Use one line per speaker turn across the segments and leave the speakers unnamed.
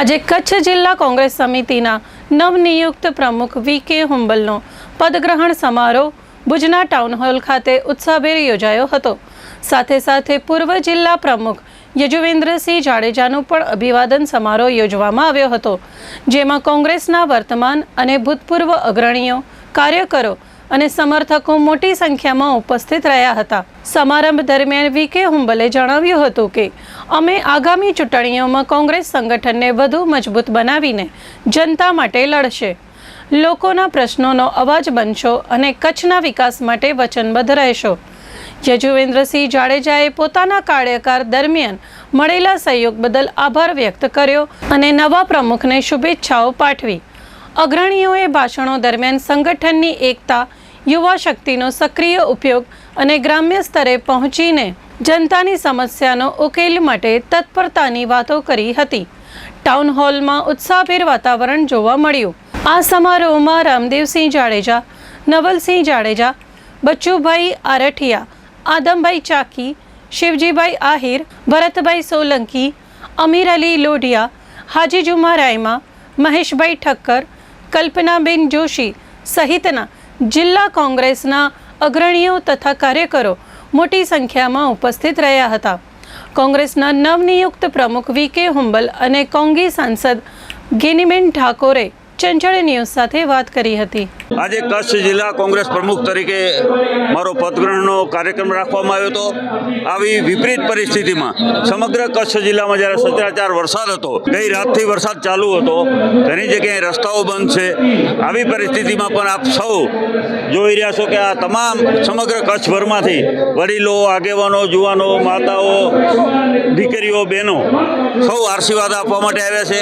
આજે કચ્છ જિલ્લા કોંગ્રેસ સમિતિના નવનિયુક્ત પ્રમુખ વી કે હુંબલનો પદગ્રહણ સમારોહ ભુજના ટાઉન હોલ ખાતે ઉત્સાહભેર યોજાયો હતો. સાથે સાથે પૂર્વ જિલ્લા પ્રમુખ યજુવેન્દ્રસિંહ જાડેજાનું પણ અભિવાદન સમારોહ યોજવામાં આવ્યો હતો, જેમાં કોંગ્રેસના વર્તમાન અને ભૂતપૂર્વ અગ્રણીઓ, કાર્યકરો અને સમર્થકો મોટી સંખ્યામાં ઉપસ્થિત રહ્યા હતા. સમારંભ દરમિયાન વી કે હુંબલે જણાવ્યું હતું કે, અમે આગામી ચૂંટણીઓમાં કોંગ્રેસ સંગઠનને વધુ મજબૂત બનાવીને જનતા માટે લડશે. લોકોના પ્રશ્નોનો અવાજ બનશો અને કચ્છના વિકાસ માટે વચનબદ્ધ રહેશો. યજુવેન્દ્રસિંહ જાડેજાએ પોતાના કાર્યકાળ દરમિયાન મળેલા સહયોગ બદલ આભાર વ્યક્ત કર્યો અને નવા પ્રમુખને શુભેચ્છાઓ પાઠવી. અગ્રણીઓએ ભાષણો દરમિયાન સંગઠનની એકતા યુવા શક્તિનો સક્રિય ઉપયોગ અને ગ્રામ્ય સ્તરે પહોંચીને જનતાની સમસ્યાનો ઉકેલ માટે તત્પરતાની વાતો કરી હતી. ટાઉન હોલમાં ઉત્સાહભેર વાતાવરણ જોવા મળ્યું. આ સમારોહમાં રામદેવસિંહ જાડેજા, નવલસિંહ જાડેજા, બચ્ચુભાઈ આરઠિયા, આદમભાઈ ચાકી, શિવજીભાઈ આહિર, ભરતભાઈ સોલંકી, અમીર અલી લોઢિયા હાજી જુમા રાયમા, મહેશભાઈ ઠક્કર, કલ્પનાબેન જોશી સહિતના જિલ્લા કોંગ્રેસના અગ્રણીઓ તથા કાર્યકરો મોટી સંખ્યામાં ઉપસ્થિત રહ્યા હતા. કોંગ્રેસના નવનિયુક્ત પ્રમુખ વી કે હુંબલ અને કોંગી સાંસદ ગેનીબેન ઠાકોરે ચંચળ ન્યૂઝ સાથે વાત કરી હતી.
આજે કચ્છ જિલ્લા કોંગ્રેસ પ્રમુખ તરીકે મારો પદગ્રહણનો કાર્યક્રમ રાખવામાં આવ્યો હતો. આવી વિપરીત પરિસ્થિતિમાં સમગ્ર કચ્છ જિલ્લામાં જ્યારે સત્યાચાર વરસાદ હતો, ગઈ રાતથી વરસાદ ચાલુ હતો, ઘણી જગ્યાએ રસ્તાઓ બંધ છે. આવી પરિસ્થિતિમાં પણ આપ સૌ જોઈ રહ્યા છો કે આ તમામ સમગ્ર કચ્છભરમાંથી વડીલો, આગેવાનો, જુવાનો, માતાઓ, દીકરીઓ, બહેનો સૌ આશીર્વાદ આપવા માટે આવ્યા છે.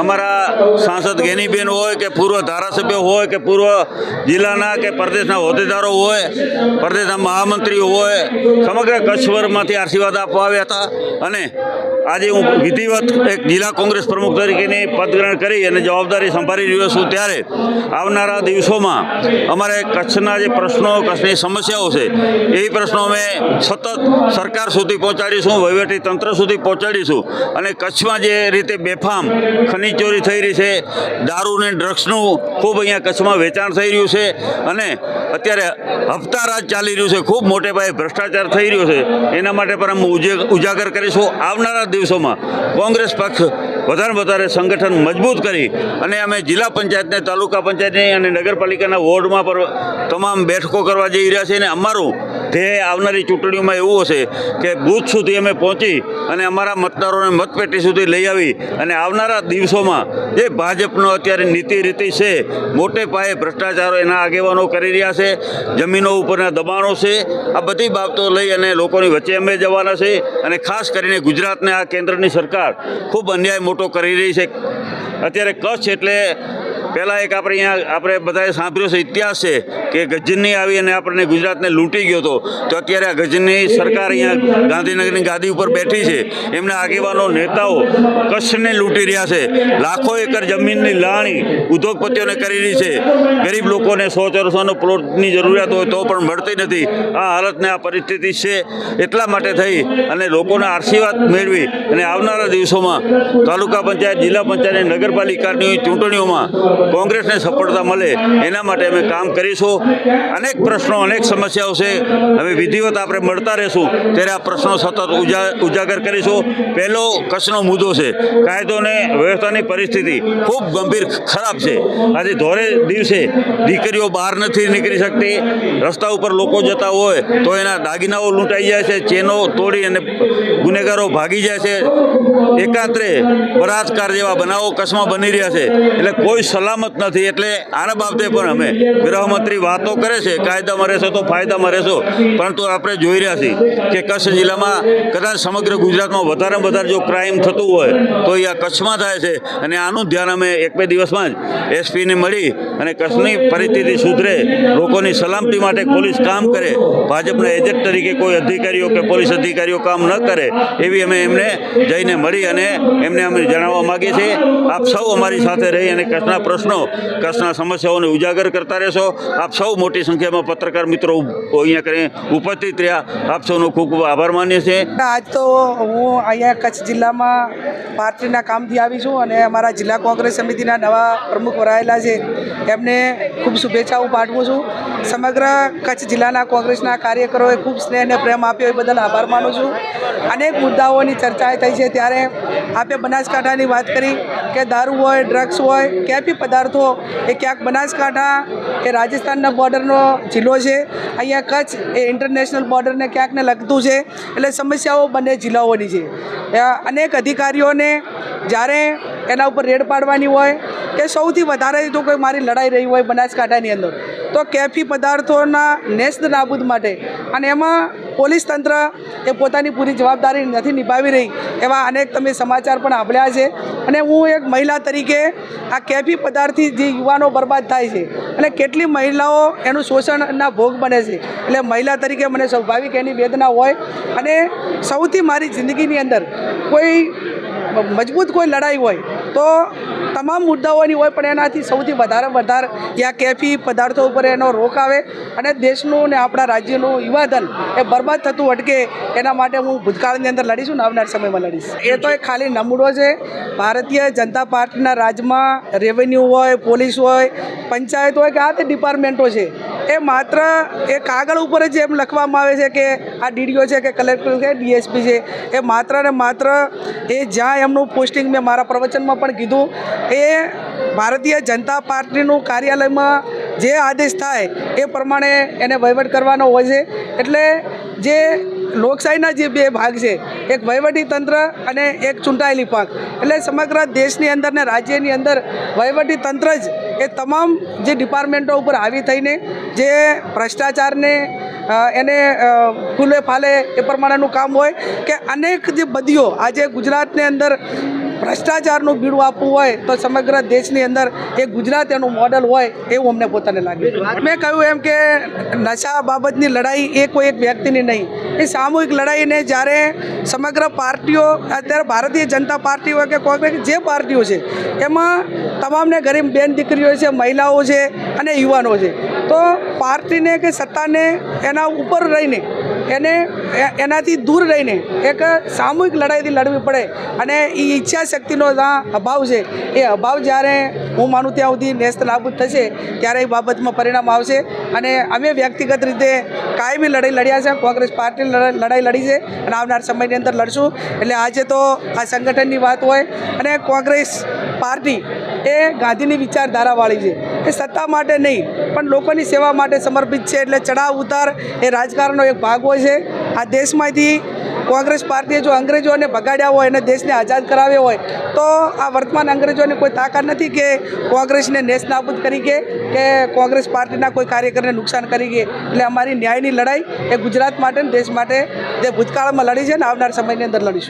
અમારા સાંસદ ગેનીબેન હોય કે પૂર્વ ધારાસભ્ય હોય કે પૂર્વ જિલ્લાના કે પ્રદેશના હોદ્દેદારો હોય, પ્રદેશના મહામંત્રીઓ હોય, સમગ્ર કચ્છભરમાંથી આશીર્વાદ આપવા આવ્યા હતા. અને આજે હું વિધિવત એક જિલ્લા કોંગ્રેસ પ્રમુખ તરીકેની પદગ્રહણ કરી અને જવાબદારી સંભાળી રહ્યો છું ત્યારે આવનારા દિવસોમાં અમારે કચ્છના જે પ્રશ્નો, કચ્છની સમસ્યાઓ છે એ પ્રશ્નો અમે સતત સરકાર સુધી પહોંચાડીશું, વહીવટી તંત્ર સુધી પહોંચાડીશું. અને કચ્છમાં જે રીતે બેફામ ખનીજ ચોરી થઈ રહી છે, દારૂ અને ડ્રગ્સનું ખૂબ અહીંયા કચ્છમાં વેચાણ થઈ રહ્યું છે અને અત્યારે હપ્તા રાજ ચાલી રહ્યું છે. ખૂબ મોટે પાયે ભ્રષ્ટાચાર થઈ રહ્યો છે. એના માટે પણ અમે ઉજાગર કરીશું. આવનારા દિવસોમાં કોંગ્રેસ પક્ષ વધારે વધારે સંગઠન મજબૂત કરી અને અમે જિલ્લા પંચાયતને, તાલુકા પંચાયતની અને નગરપાલિકાના વોર્ડમાં પર તમામ બેઠકો કરવા જઈ રહ્યા છીએ અને અમારું ધ્યેય આવનારી ચૂંટણીઓમાં એવું હશે કે બૂથ સુધી અમે પહોંચી અને અમારા મતદારોને મતપેટી સુધી લઈ આવી અને આવનારા દિવસોમાં જે ભાજપનો અત્યારે નીતિ રીતિ છે, મોટે પાયે ભ્રષ્ટાચારો એના આગેવાનો કરી રહ્યા છે, જમીનો ઉપરના દબાણો છે, આ બધી બાબતો લઈ અને લોકોની વચ્ચે અમે જવાના છે અને ખાસ કરીને ગુજરાતને આ કેન્દ્રની સરકાર ખૂબ અન્યાય મોટો કરી રહી છે. અત્યારે કચ્છ એટલે પહેલાં એક આપણે અહીંયા આપણે બધાએ સાંભળ્યો છે, ઇતિહાસ છે કે ગજની આવી અને આપણને ગુજરાતને લૂંટી ગયો હતો. તો અત્યારે આ ગજની સરકાર અહીંયા ગાંધીનગરની ગાદી ઉપર બેઠી છે. એમના આગેવાનો, નેતાઓ કચ્છને લૂંટી રહ્યા છે. લાખો એકર જમીનની લાણી ઉદ્યોગપતિઓને કરી રહી છે. ગરીબ લોકોને સો ચોરસોનો પ્લોટની જરૂરિયાત હોય તો પણ મળતી નથી. આ હાલતને આ પરિસ્થિતિ છે એટલા માટે થઈ અને લોકોના આશીર્વાદ મેળવી અને આવનારા દિવસોમાં તાલુકા પંચાયત, જિલ્લા પંચાયત અને નગરપાલિકાની ચૂંટણીઓમાં કોંગ્રેસને સફળતા મળે એના માટે અમે કામ કરીશું. અનેક પ્રશ્નો, અનેક સમસ્યાઓ છે. હવે વિધિવત આપણે મળતા રહેશું. ત્યારે આ પ્રશ્નો સતત ઉજા- ઉજાગર કરીશું. પહેલો કચ્છનો મુદ્દો છે. કાયદો અને વ્યવસ્થાની પરિસ્થિતિ ખૂબ ગંભીર, ખરાબ છે. આજે ધોરે દિવસે દીકરીઓ બહાર નથી નીકળી શકતી. રસ્તા ઉપર લોકો જતા હોય તો એના દાગીનાઓ લૂંટાઈ જાય છે. ચેનો તોડી અને ગુનેગારો ભાગી જાય છે. એકાંતરે બળાત્કાર જેવા બનાવો કચ્છમાં બની રહ્યા છે. એટલે કોઈ સલામત નથી એટલે આના બાબતે પણ અમે ગૃહમંત્રી વાતો કરે છે, કાયદામાં રહેશો તો ફાયદામાં રહેશો, પરંતુ આપણે જોઈ રહ્યા છીએ કે કચ્છ જિલ્લામાં કદાચ સમગ્ર ગુજરાતમાં વધારેમાં વધારે જો ક્રાઇમ થતું હોય, તો એ આ કચ્છમાં થાય છે. અને આનું ધ્યાન અમે એક બે દિવસમાં જ એસપીને મળી અને કચ્છની પરિસ્થિતિ સુધરે, લોકોની સલામતી માટે પોલીસ કામ કરે, ભાજપના એજન્ટ તરીકે કોઈ અધિકારીઓ કે પોલીસ અધિકારીઓ કામ ન કરે, એવી અમે એમને જઈને મળી અને એમને અમે જણાવવા માગીએ છીએ. આપ સૌ અમારી સાથે રહી અને કચ્છના પ્રશ્નો પ્રશ્નો કચ્છના સમસ્યાઓને ઉજાગર કરતા રહેશો. આપ સૌ મોટી સંખ્યામાં પત્રકાર મિત્રો અહીંયા કરી ઉપસ્થિત રહ્યા. આપ સૌનો ખૂબ ખૂબ આભાર માનીએ છીએ.
આજ તો હું અહીંયા કચ્છ જિલ્લામાં પાર્ટીના કામથી આવી છું અને અમારા જિલ્લા કોંગ્રેસ સમિતિના નવા પ્રમુખ વરાયેલા છે. એમને ખૂબ શુભેચ્છાઓ પાઠવું છું. સમગ્ર કચ્છ જિલ્લાના કોંગ્રેસના કાર્યકરોએ ખૂબ સ્નેહ અને પ્રેમ આપ્યો એ બદલ આભાર માનું છું. અનેક મુદ્દાઓની ચર્ચા થઈ છે ત્યારે આપે બનાસકાંઠાની વાત કરી કે દારૂ હોય ડ્રગ્સ હોય કેફી પદાર્થો, એ ક્યાંક બનાસકાંઠા એ રાજસ્થાનના બોર્ડરનો જિલ્લો છે. અહીંયા કચ્છ એ ઇન્ટરનેશનલ બોર્ડરને ક્યાંકને લગતું છે. એટલે સમસ્યાઓ બંને જિલ્લાઓની છે. અનેક અધિકારીઓને જ્યારે એના ઉપર રેડ પાડવાની હોય કે સૌથી વધારે તો કોઈ મારી લડાઈ રહી હોય બનાસકાંઠાની અંદર તો કેફી પદાર્થોના નેસ્ત નાબૂદ માટે. અને એમાં પોલીસ તંત્ર એ પોતાની પૂરી જવાબદારી નથી નિભાવી રહી એવા અનેક તમે સમાચાર પણ સાંભળ્યા છે. અને હું એક મહિલા તરીકે આ કેફી પદાર્થથી જે યુવાનો બરબાદ થાય છે અને કેટલી મહિલાઓ એનું શોષણના ભોગ બને છે. એટલે મહિલા તરીકે મને સ્વાભાવિક એની વેદના હોય. અને સૌથી મારી જિંદગીની અંદર કોઈ મજબૂત કોઈ લડાઈ હોય તો તમામ મુદ્દાઓની હોય પણ એનાથી સૌથી વધારે વધારે ત્યાં કેફી પદાર્થો ઉપર એનો રોક આવે અને દેશનું ને આપણા રાજ્યનું યુવાધન એ બરબાદ થતું અટકે એના માટે હું ભૂતકાળની અંદર લડીશું ને આવનાર સમયમાં લડીશ. એ તો એ ખાલી નમૂડો છે. ભારતીય જનતા પાર્ટીના રાજમાં રેવન્યુ હોય પોલીસ હોય, પંચાયત હોય કે આ તે ડિપાર્ટમેન્ટો છે. એ માત્ર એ કાગળ ઉપર જ એમ લખવામાં આવે છે કે આ ડીડીઓ છે કે કલેક્ટર છે, ડીએસપી છે, એ માત્ર ને માત્ર એ જ્યાં એમનું પોસ્ટિંગ મેં મારા પ્રવચનમાં પણ કીધું, એ ભારતીય જનતા પાર્ટીનું કાર્યાલયમાં જે આદેશ થાય એ પ્રમાણે એને વહીવટ કરવાનો હોય છે. એટલે જે લોકશાહીના જે બે ભાગ છે, એક વહીવટી તંત્ર અને એક ચૂંટાયેલી પાંખ એટલે સમગ્ર દેશની અંદર ને રાજ્યની અંદર વહીવટી તંત્ર જ એ તમામ જે ડિપાર્ટમેન્ટો ઉપર આવી થઈને જે ભ્રષ્ટાચારને એને ફૂલે ફાલે એ પ્રમાણેનું કામ હોય કે અનેક જે બદીઓ આજે ગુજરાતની અંદર ભ્રષ્ટાચારનું બીડું આપવું હોય તો સમગ્ર દેશની અંદર એ ગુજરાત એનું મોડલ હોય એવું અમને પોતાને લાગે. મેં કહ્યું એમ કે નશા બાબતની લડાઈ એ કોઈ એક વ્યક્તિની નહીં. એ સામૂહિક લડાઈને જ્યારે સમગ્ર પાર્ટીઓ, અત્યારે ભારતીય જનતા પાર્ટી હોય કે કોંગ્રેસ જે પાર્ટીઓ છે, એમાં તમામને ગરીબ બેન દીકરીઓ છે, મહિલાઓ છે અને યુવાનો છે. તો પાર્ટીને કે સત્તાને એના ઉપર રહીને એને એનાથી દૂર રહીને એક સામૂહિક લડાઈથી લડવી પડે. અને એ ઈચ્છા શક્તિનો જ્યાં અભાવ છે. એ અભાવ જ્યારે હું માનું ત્યાં સુધી નેસ્ત નાબૂદ થશે, ત્યારે એ બાબતમાં પરિણામ આવશે. અને અમે વ્યક્તિગત રીતે કાયમી લડાઈ લડ્યા છે. કોંગ્રેસ પાર્ટી લડાઈ લડી છે. અને આવનાર સમયની અંદર લડશું. એટલે આજે તો આ સંગઠનની વાત હોય. અને કોંગ્રેસ પાર્ટી એ ગાંધીની વિચારધારાવાળી છે. એ સત્તા માટે નહીં, પણ લોકોની સેવા માટે સમર્પિત છે. એટલે ચડાવ ઉતાર એ રાજકારણનો એક ભાગ હોય છે. આ દેશમાંથી કોંગ્રેસ પાર્ટીએ જો અંગ્રેજોને ભગાડ્યા હોય અને દેશને આઝાદ કરાવ્યો હોય, તો આ વર્તમાન અંગ્રેજોની કોઈ તાકાત નથી કે કોંગ્રેસને નેસ કરી કે કે કોંગ્રેસ પાર્ટીના કોઈ કાર્યકરને નુકસાન કરી કે. એટલે અમારી ન્યાયની લડાઈ એ ગુજરાત માટે દેશ માટે જે ભૂતકાળમાં લડી છે ને આવનાર સમયની અંદર લડીશું.